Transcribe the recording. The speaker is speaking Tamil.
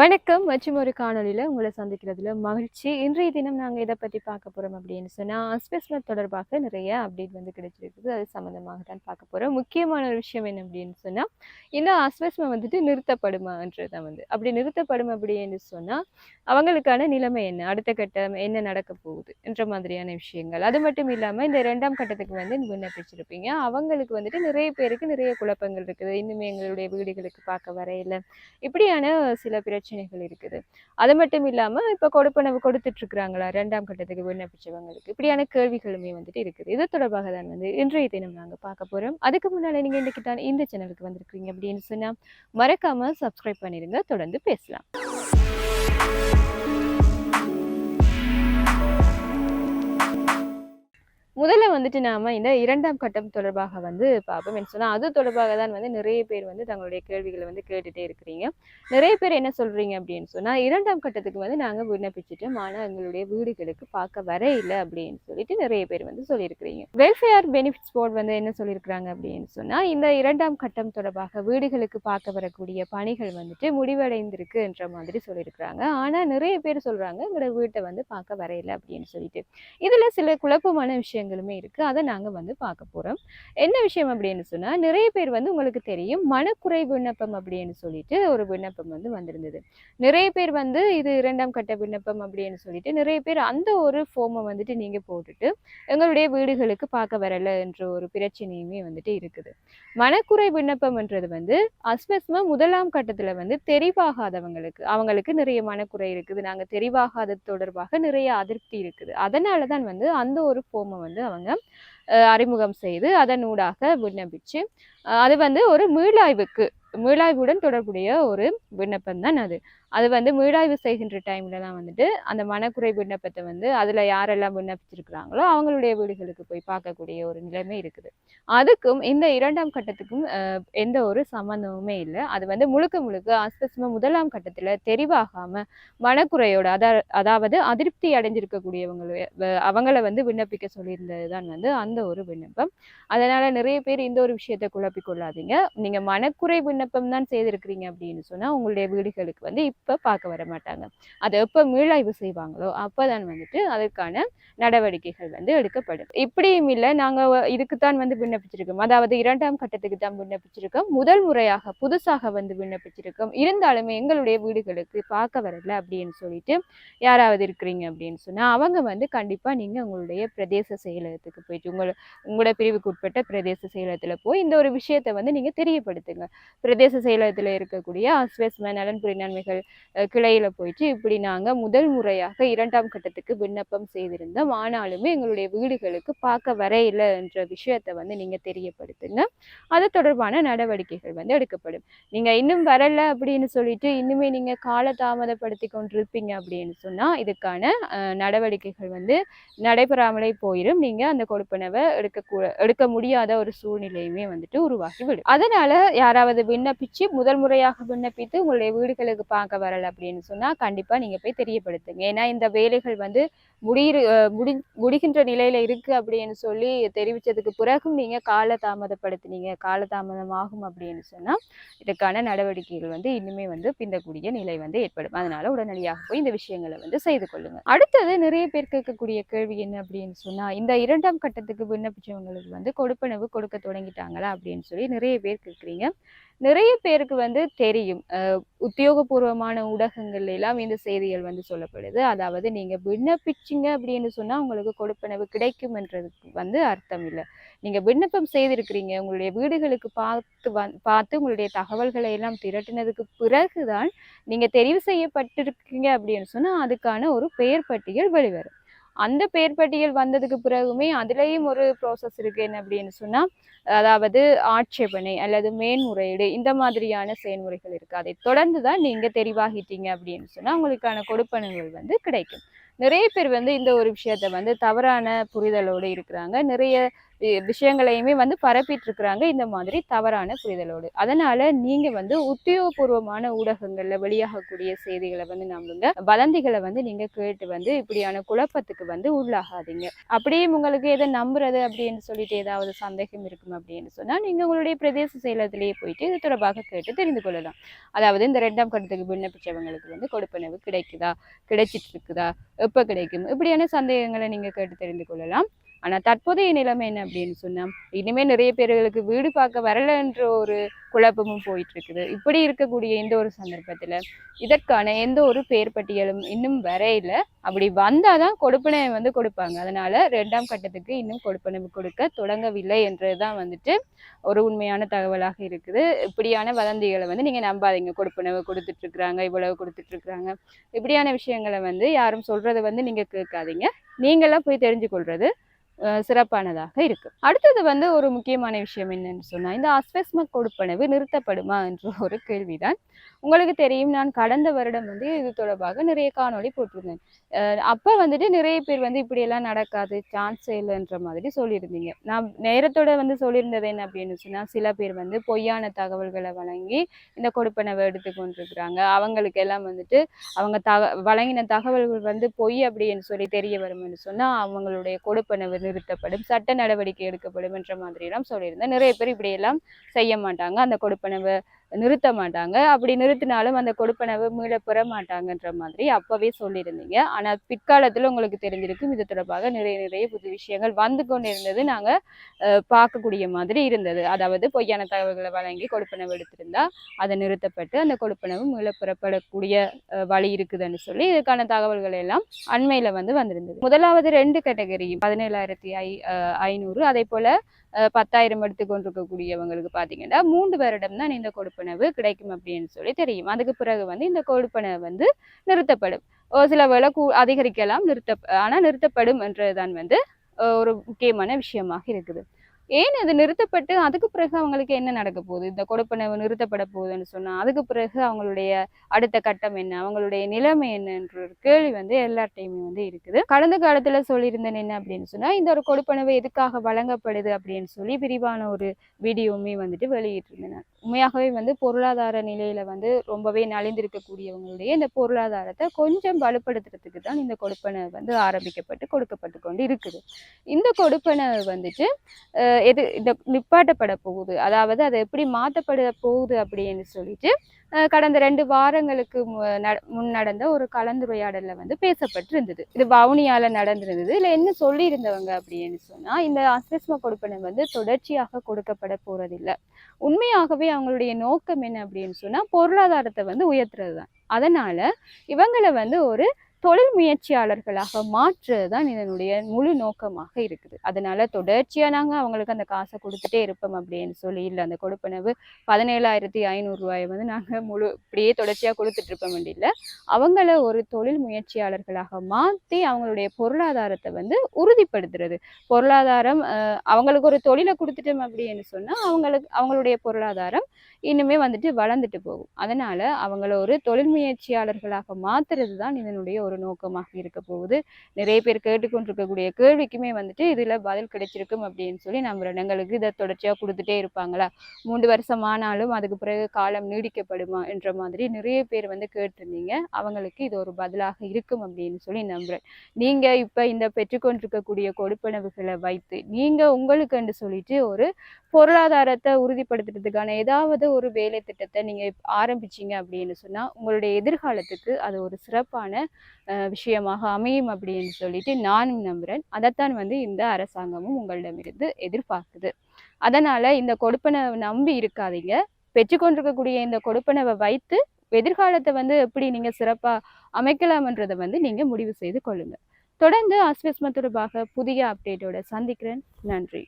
வணக்கம். மற்றும் ஒரு காணொளியில் உங்களை சந்திக்கிறதுல மகிழ்ச்சி. இன்றைய தினம் நாங்கள் இதை பற்றி பார்க்க போகிறோம் அப்படின்னு சொன்னால் அஸ்பெஸ்மெண்ட் தொடர்பாக நிறைய அப்டேட் வந்து கிடைச்சிருக்குது. அது சம்மந்தமாக தான் பார்க்க போகிறோம் முக்கியமான ஒரு விஷயம் என்ன அப்படின்னு சொன்னால் இந்த அஸ்பெஸ்மெண்ட் வந்துட்டு நிறுத்தப்படுமான்றதை வந்து. அப்படி நிறுத்தப்படும் அப்படின்னு சொன்னால் அவங்களுக்கான நிலைமை என்ன? அடுத்த கட்டம் என்ன நடக்க போகுது என்ற மாதிரியான விஷயங்கள். அது மட்டும் இல்லாமல் இந்த ரெண்டாம் கட்டத்துக்கு வந்து விண்ணப்பிச்சிருப்பீங்க அவங்களுக்கு வந்துட்டு நிறைய பேருக்கு நிறைய குழப்பங்கள் இருக்குது. இன்னுமே எங்களுடைய வீடுகளுக்கு பார்க்க வரையில. இப்படியான சில பிரச்சனை பிரச்சனைகள் இருக்குது. அது மட்டும் இல்லாமல் இப்போ கொடுப்பனவு கொடுத்துட்ருக்குறாங்களா? ரெண்டாம் கட்டத்துக்கு விண்ணப்பிச்சவங்களுக்கு. இப்படியான கேள்விகளுமே வந்துட்டு இருக்குது. இது தொடர்பாக தான் வந்து இன்றைய தினம் நாங்கள் பார்க்க போகிறோம் அதுக்கு முன்னால் நீங்கள் இன்றைக்கு தான் இந்த சேனலுக்கு வந்திருக்கிறீங்க அப்படின்னு சொன்னால் மறக்காமல் சப்ஸ்கிரைப் பண்ணிடுங்க. தொடர்ந்து பேசலாம். முதல்ல வந்துட்டு நாம இந்த இரண்டாம் கட்டம் தொடர்பாக வந்து பார்ப்போம் என்று சொன்னால் அது தொடர்பாக தான் வந்து நிறைய பேர் வந்து தங்களுடைய கேள்விகளை வந்து கேட்டுட்டே இருக்கிறீங்க. நிறைய பேர் என்ன சொல்றீங்க அப்படின்னு சொன்னால் இரண்டாம் கட்டத்துக்கு வந்து நாங்கள் விண்ணப்பிச்சுட்டு மாணவர்களுடைய எங்களுடைய வீடுகளுக்கு பார்க்க வர இல்லை அப்படின்னு சொல்லிட்டு நிறைய பேர் வந்து சொல்லியிருக்கிறீங்க. வெல்ஃபேர் பெனிஃபிட்ஸ் போர்டு வந்து என்ன சொல்லியிருக்கிறாங்க அப்படின்னு சொன்னால் இந்த இரண்டாம் கட்டம் தொடர்பாக வீடுகளுக்கு பார்க்க வரக்கூடிய பணிகள் வந்துட்டு முடிவடைந்திருக்கு என்ற மாதிரி சொல்லியிருக்கிறாங்க. ஆனால் நிறைய பேர் சொல்றாங்க எங்களோட வீட்டை வந்து பார்க்க வரையில அப்படின்னு சொல்லிட்டு. இதில் சில குழப்பமான விஷயங்களுமே இருக்கு அதை நாங்கள் வந்து பார்க்க போகிறோம் என்ன விஷயம் அப்படின்னு சொன்னால் நிறைய பேர் வந்து உங்களுக்கு தெரியும் மனக்குறை விண்ணப்பம் அப்படின்னு சொல்லிட்டு ஒரு விண்ணப்பம் வந்து வந்திருந்தது. நிறைய பேர் வந்து இது இரண்டாம் கட்ட விண்ணப்பம் அப்படின்னு சொல்லிட்டு நிறைய பேர் அந்த ஒரு ஃபோமை வந்துட்டு நீங்கள் போட்டுட்டு எங்களுடைய வீடுகளுக்கு பார்க்க வரல என்ற ஒரு பிரச்சனையுமே வந்துட்டு இருக்குது. மனக்குறை விண்ணப்பம்ன்றது வந்து அஸ்மஸ்மா முதலாம் கட்டத்தில் வந்து தெரிவாகாதவங்களுக்கு அவங்களுக்கு நிறைய மனக்குறை இருக்குது. நாங்கள் தெரிவாகாத தொடர்பாக நிறைய அதிருப்தி இருக்குது. அதனால தான் வந்து அந்த ஒரு ஃபோமை வந்து அவங்க அறிமுகம் செய்து அதன் ஊடாக விண்ணப்பிச்சு அஹ், அது வந்து ஒரு மீளாய்வுக்கு மீளாய்வுடன் தொடர்புடைய ஒரு விண்ணப்பம் தான் அது. அது வந்து மீளாய்வு செய்கின்ற டைம்ல தான் வந்துட்டு அந்த மனக்குறை விண்ணப்பத்தை வந்து அதுல யாரெல்லாம் விண்ணப்பிச்சிருக்கிறாங்களோ அவங்களுடைய வீடுகளுக்கு போய் பார்க்கக்கூடிய ஒரு நிலைமை இருக்குது. அதுக்கும் இந்த இரண்டாம் கட்டத்துக்கும் எந்த ஒரு சம்பந்தமுமே இல்லை. அது வந்து முழுக்க முழுக்க அஸ்பஸ்ம முதலாம் கட்டத்துல தெரிவாகாம மனக்குறையோட அதா அதாவது அதிருப்தி அடைஞ்சிருக்கக்கூடியவங்களை வ- அவங்கள வந்து விண்ணப்பிக்க சொல்லியிருந்தது தான் வந்து அந்த ஒரு விண்ணப்பம். அதனால நிறைய பேர் இந்த ஒரு விஷயத்தை குழப்பிக்கொள்ளாதீங்க நீங்கள் நீங்க மனக்குறை விண்ணப்பம் தான் செய்திருக்கிறீங்க அப்படின்னு சொன்னா உங்களுடைய வீடுகளுக்கு வந்து இப்ப பார்க்க வர மாட்டாங்க. அதை எப்போ மீளாய்வு செய்வாங்களோ அப்பதான் வந்துட்டு அதற்கான நடவடிக்கைகள் வந்து எடுக்கப்படும். இப்படியும் இல்லை நாங்கள் இதுக்கு தான் வந்து விண்ணப்பிச்சிருக்கோம். அதாவது இரண்டாம் கட்டத்துக்கு தான் விண்ணப்பிச்சிருக்கோம். முதல் முறையாக புதுசாக வந்து விண்ணப்பிச்சிருக்கோம். இருந்தாலுமே எங்களுடைய வீடுகளுக்கு பார்க்க வரல அப்படின்னு சொல்லிட்டு யாராவது இருக்கிறீங்க அப்படின்னு சொன்னால் அவங்க வந்து கண்டிப்பாக நீங்கள் உங்களுடைய பிரதேச செயலகத்துக்கு போயிட்டு உங்களை உங்களோட பிரிவுக்கு உட்பட்ட பிரதேச செயலகத்தில் போய் இந்த ஒரு விஷயத்தை வந்து நீங்கள் தெரியப்படுத்துங்க. பிரதேச செயலகத்தில் இருக்கக்கூடிய அஸ்வஸ்ம நலன்புரி நன்மைகள் கிளையில போயிட்டு இப்படி நாங்க முதல் முறையாக இரண்டாம் கட்டத்துக்கு விண்ணப்பம் செய்திருந்தோம் ஆனாலுமே எங்களுடைய வீடுகளுக்கு பார்க்க வரையில என்ற விஷயத்தை வந்து நீங்க தெரியப்படுத்துங்க. அது தொடர்பான நடவடிக்கைகள் வந்து எடுக்கப்படும். நீங்க இன்னும் வரல அப்படின்னு சொல்லிட்டு இன்னுமே நீங்க கால தாமதப்படுத்தி கொண்டிருப்பீங்க அப்படின்னு சொன்னா இதுக்கான அஹ், நடவடிக்கைகள் வந்து நடைபெறாமலே போயிடும் நீங்க அந்த கொடுப்பனவை எடுக்க எடுக்க முடியாத ஒரு சூழ்நிலையுமே வந்துட்டு உருவாகிவிடும் அதனால யாராவது விண்ணப்பிச்சு முதல் முறையாக விண்ணப்பித்து உங்களுடைய வீடுகளுக்கு பார்க்க வரல அப்படின்னு சொன்னால் கண்டிப்பாக நீங்கள் போய் தெரியப்படுத்துங்க. ஏன்னா இந்த வேலைகள் வந்து முடியிற முடி முடிகின்ற நிலையில் இருக்குது அப்படின்னு சொல்லி தெரிவித்ததுக்கு பிறகும் நீங்கள் கால தாமதப்படுத்தினீங்க கால அப்படின்னு சொன்னால் இதுக்கான நடவடிக்கைகள் வந்து இன்னுமே வந்து பிந்தக்கூடிய நிலை வந்து ஏற்படும். அதனால் உடனடியாக போய் இந்த விஷயங்களை வந்து செய்து கொள்ளுங்கள் அடுத்தது நிறைய பேர் கேட்கக்கூடிய கேள்வி என்ன அப்படின்னு சொன்னால் இந்த இரண்டாம் கட்டத்துக்கு விண்ணப்பிச்சவங்களுக்கு வந்து கொடுப்பனவு கொடுக்க தொடங்கிட்டாங்களா அப்படின்னு சொல்லி நிறைய பேர் கேட்குறீங்க. நிறைய பேருக்கு வந்து தெரியும். உத்தியோகபூர்வமான ஊடகங்கள் எல்லாம் இந்த செய்திகள் வந்து சொல்லப்படுது. அதாவது நீங்க விண்ணப்பிச்சீங்க அப்படின்னு சொன்னா உங்களுக்கு கொடுப்பனவு கிடைக்கும்ன்றதுக்கு வந்து அர்த்தம் இல்லை. நீங்க விண்ணப்பம் செய்திருக்கிறீங்க. உங்களுடைய வீடுகளுக்கு பார்த்து வந் பார்த்து உங்களுடைய தகவல்களை எல்லாம் திரட்டினதுக்கு பிறகுதான் நீங்க தெரிவு செய்யப்பட்டிருக்கீங்க அப்படின்னு சொன்னா அதுக்கான ஒரு பெயர் பட்டியல் வெளிவரும். அந்த பெயர் பட்டியல் வந்ததுக்கு பிறகுமே அதுலேயும் ஒரு ப்ராசஸ் இருக்கு என்ன அப்படின்னு சொன்னால் அதாவது ஆட்சேபனை அல்லது மேன்முறையீடு இந்த மாதிரியான செயல்முறைகள் இருக்குது அதை தொடர்ந்து தான் நீங்கள் தெரிவாகிட்டீங்க அப்படின்னு சொன்னால் உங்களுக்கான கொடுப்பனங்கள் வந்து கிடைக்கும். நிறைய பேர் வந்து இந்த ஒரு விஷயத்த வந்து தவறான புரிதலோடு இருக்கிறாங்க. நிறைய விஷயங்களையுமே வந்து பரப்பிட்டு இருக்கிறாங்க இந்த மாதிரி தவறான புரிதலோடு. அதனால நீங்க வந்து உத்தியோகபூர்வமான ஊடகங்கள்ல வெளியாகக்கூடிய செய்திகளை வந்து நம்புங்க. வதந்திகளை வந்து நீங்க கேட்டு வந்து இப்படியான குழப்பத்துக்கு வந்து உள்ளாகாதீங்க. அப்படியே உங்களுக்கு எதை நம்புறது அப்படின்னு சொல்லிட்டு ஏதாவது சந்தேகம் இருக்கும் அப்படின்னு சொன்னா நீங்க உங்களுடைய பிரதேச செயலத்திலேயே போயிட்டு இது தொடர்பாக கேட்டு தெரிந்து கொள்ளலாம். அதாவது இந்த ரெண்டாம் கட்டத்துக்கு விண்ணப்பிச்சவங்களுக்கு வந்து கொடுப்பனவு கிடைக்குதா? கிடைச்சிட்டு இருக்குதா எப்ப கிடைக்கும்? இப்படியான சந்தேகங்களை நீங்க கேட்டு தெரிந்து கொள்ளலாம். ஆனா தற்போதைய நிலைமை என்ன அப்படின்னு சொன்னா இனிமே நிறைய பேர்களுக்கு வீடு பார்க்க வரலன்ற ஒரு குழப்பமும் போயிட்டு இருக்குது இப்படி இருக்கக்கூடிய இந்த ஒரு சந்தர்ப்பத்துல இதற்கான எந்த ஒரு பெயர் பட்டியலும் இன்னும் வரையில. அப்படி வந்தாதான் கொடுப்பனவை வந்து கொடுப்பாங்க. அதனால ரெண்டாம் கட்டத்துக்கு இன்னும் கொடுப்பனை கொடுக்க தொடங்கவில்லை என்றதுதான் வந்துட்டு ஒரு உண்மையான தகவலாக இருக்குது. இப்படியான வதந்திகளை வந்து நீங்க நம்பாதீங்க. கொடுப்பனவு கொடுத்துட்டு இருக்கிறாங்க இவ்வளவு கொடுத்துட்டு இருக்கிறாங்க இப்படியான விஷயங்களை வந்து யாரும் சொல்றதை வந்து நீங்க கேட்காதீங்க. நீங்களாம் போய் தெரிஞ்சு கொள்றது சிறப்பானதாக இருக்கு. அடுத்தது வந்து ஒரு முக்கியமான விஷயம் என்னன்னு சொன்னா இந்த அஸ்வஸ்ம கொடுப்பனவு நிறுத்தப்படுமா என்ற ஒரு கேள்விதான். உங்களுக்கு தெரியும் நான் கடந்த வருடம் வந்து இது தொடர்பாக நிறைய காணொளி போட்டிருந்தேன். அப்ப வந்துட்டு நிறைய பேர் வந்து இப்படி எல்லாம் நடக்காது சான்ஸ் இல்லைன்ற மாதிரி சொல்லியிருந்தீங்க. நான் நேரத்தோட வந்து சொல்லியிருந்தது என்ன அப்படின்னு சொன்னா சில பேர் வந்து பொய்யான தகவல்களை வழங்கி இந்த கொடுப்பனவை எடுத்து கொண்டிருக்கிறாங்க. அவங்களுக்கு எல்லாம் வந்துட்டு அவங்க தக வழங்கின தகவல்கள் வந்து பொய் அப்படின்னு சொல்லி தெரிய வரும்னு சொன்னா அவங்களுடைய கொடுப்பனவு நிறுத்தப்படும் சட்ட நடவடிக்கை எடுக்கப்படும் என்ற மாதிரியெல்லாம் சொல்லியிருந்தேன். நிறைய பேர் இப்படியெல்லாம் செய்ய மாட்டாங்க. அந்த கொடுப்பனவு நிறுத்த மாட்டாங்க. அப்படி நிறுத்தினாலும் அந்த கொடுப்பனவு மீள பெற மாட்டாங்கன்ற மாதிரி அப்பவே சொல்லியிருந்தீங்க. ஆனா பிற்காலத்துல உங்களுக்கு தெரிஞ்சிருக்கும் இது தொடர்பாக நிறைய நிறைய புது விஷயங்கள் வந்து கொண்டிருந்தது. நாங்க அஹ், பார்க்கக்கூடிய மாதிரி இருந்தது. அதாவது பொய்யான தகவல்களை வழங்கி கொடுப்பனவு எடுத்திருந்தா அதை நிறுத்தப்பட்டு அந்த கொடுப்பனவு மீள பெறப்படக்கூடிய அஹ், வழி இருக்குதுன்னு சொல்லி இதுக்கான தகவல்கள் எல்லாம் அண்மையில வந்து வந்திருந்தது. முதலாவது ரெண்டு கேட்டகரி பதினேழாயிரத்தி ஐ அஹ், ஐநூறு. அதே போல அஹ், பத்தாயிரம் எடுத்துக்கொண்டிருக்கக்கூடியவங்களுக்கு பார்த்தீங்கன்னா மூன்று வருடம் தான் இந்த கொடுப்பனவு கிடைக்கும் அப்படின்னு சொல்லி தெரியும். அதுக்கு பிறகு வந்து இந்த கொடுப்பனவு வந்து நிறுத்தப்படும். ஒரு சில வேலை கூ அதிகரிக்கலாம் நிறுத்த ஆனால் நிறுத்தப்படும் என்றதுதான் வந்து ஒரு முக்கியமான விஷயமாக இருக்குது. ஏன் அது நிறுத்தப்பட்டு அதுக்கு பிறகு அவங்களுக்கு என்ன நடக்க போகுது? இந்த கொடுப்பனவு நிறுத்தப்பட போகுதுன்னு சொன்னால் அதுக்கு பிறகு அவங்களுடைய அடுத்த கட்டம் என்ன? அவங்களுடைய நிலைமை என்னன்ற ஒரு கேள்வி வந்து எல்லார்ட்டையுமே வந்து இருக்குது. கடந்த காலத்தில் சொல்லியிருந்தேன் என்ன அப்படின்னு சொன்னால் இந்த ஒரு கொடுப்பனவு எதுக்காக வழங்கப்படுது அப்படின்னு சொல்லி விரிவான ஒரு வீடியோவுமே வந்துட்டு வெளியிட்டிருந்தேன் உண்மையாகவே வந்து பொருளாதார நிலையில வந்து ரொம்பவே நலிந்திருக்கக்கூடியவங்களுடைய இந்த பொருளாதாரத்தை கொஞ்சம் வலுப்படுத்துறதுக்கு தான் இந்த கொடுப்பனை வந்து ஆரம்பிக்கப்பட்டு கொடுக்கப்பட்டு கொண்டு இருக்குது. இந்த கொடுப்பனவு வந்துட்டு எது இந்த நிப்பாட்டப்பட போகுது. அதாவது அது எப்படி மாற்றப்பட போகுது அப்படின்னு சொல்லிட்டு கடந்த ரெண்டு வாரங்களுக்கு மு- முன் நடந்த ஒரு கலந்துரையாடலில் வந்து பேசப்பட்டிருந்தது. இது வவுனியால நடந்திருந்தது. இல்லை என்ன சொல்லியிருந்தவங்க அப்படின்னு சொன்னால் இந்த அசஸ்ம கொடுப்பனை வந்து தொடர்ச்சியாக கொடுக்கப்பட போறதில்ல. உண்மையாகவே அவங்களுடைய நோக்கம் என்ன அப்படின்னு சொன்னால் பொருளாதாரத்தை வந்து உயர்த்துறது தான் அதனால இவங்களை வந்து ஒரு தொழில் முயற்சியாளர்களாக மாற்றுறது தான் இதனுடைய முழு நோக்கமாக இருக்குது. அதனால தொடர்ச்சியாக நாங்கள் அவங்களுக்கு அந்த காசை கொடுத்துட்டே இருப்போம் அப்படின்னு சொல்லி இல்லை அந்த கொடுப்பனவு பதினேழாயிரத்தி ஐநூறு ரூபாயை வந்து நாங்கள் முழு இப்படியே தொடர்ச்சியாக கொடுத்துட்டு இருப்போம் இல்லை அவங்கள ஒரு தொழில் முயற்சியாளர்களாக மாற்றி அவங்களுடைய பொருளாதாரத்தை வந்து உறுதிப்படுத்துறது. பொருளாதாரம் அவங்களுக்கு ஒரு தொழிலை கொடுத்துட்டோம் அப்படின்னு சொன்னால் அவங்களுக்கு அவங்களுடைய பொருளாதாரம் இன்னுமே வந்துட்டு வளர்ந்துட்டு போகும். அதனால அவங்கள ஒரு தொழில் முயற்சியாளர்களாக மாத்துறது தான் இதனுடைய ஒரு நோக்கமாக இருக்க போகுது. நிறைய பேர் கேட்டுக்கொண்டிருக்கக்கூடிய கேள்விக்குமே வந்துட்டு இதுல பதில் கிடைச்சிருக்கும் அப்படின்னு சொல்லி நம்புறேன் எங்களுக்கு இதை தொடர்ச்சியா கொடுத்துட்டே இருப்பாங்களா? மூன்று வருஷம் ஆனாலும் அதுக்கு பிறகு காலம் நீடிக்கப்படுமா என்ற மாதிரி நிறைய பேர் வந்து கேட்டிருந்தீங்க. அவங்களுக்கு இது ஒரு பதிலாக இருக்கும் அப்படின்னு சொல்லி நம்புறேன். நீங்க இப்ப இந்த பெற்றுக்கொண்டிருக்கக்கூடிய கொடுப்பனவுகளை வைத்து நீங்க உங்களுக்குன்னு சொல்லிட்டு ஒரு பொருளாதாரத்தை உறுதிப்படுத்துறதுக்கான ஏதாவது ஒரு வேலை திட்டத்தை நீங்கள் ஆரம்பிச்சிங்க ஆரம்பிச்சீங்க அப்படின்னு சொன்னால் உங்களுடைய எதிர்காலத்துக்கு அது ஒரு சிறப்பான விஷயமாக அமையும் அப்படின்னு சொல்லிட்டு நானும் நம்புகிறேன் அதைத்தான் வந்து இந்த அரசாங்கமும் உங்களிடமிருந்து எதிர்பார்க்குது. அதனால் இந்த கொடுப்பனை நம்பி இருக்காதீங்க. பெற்றுக்கொண்டிருக்கக்கூடிய இந்த கொடுப்பனவை வைத்து எதிர்காலத்தை வந்து எப்படி நீங்கள் சிறப்பாக அமைக்கலாம்ன்றதை வந்து நீங்கள் முடிவு செய்து கொள்ளுங்கள் தொடர்ந்து அஸ்வஸ்ம தொடர்பாக புதிய அப்டேட்டோட சந்திக்கிறேன். நன்றி.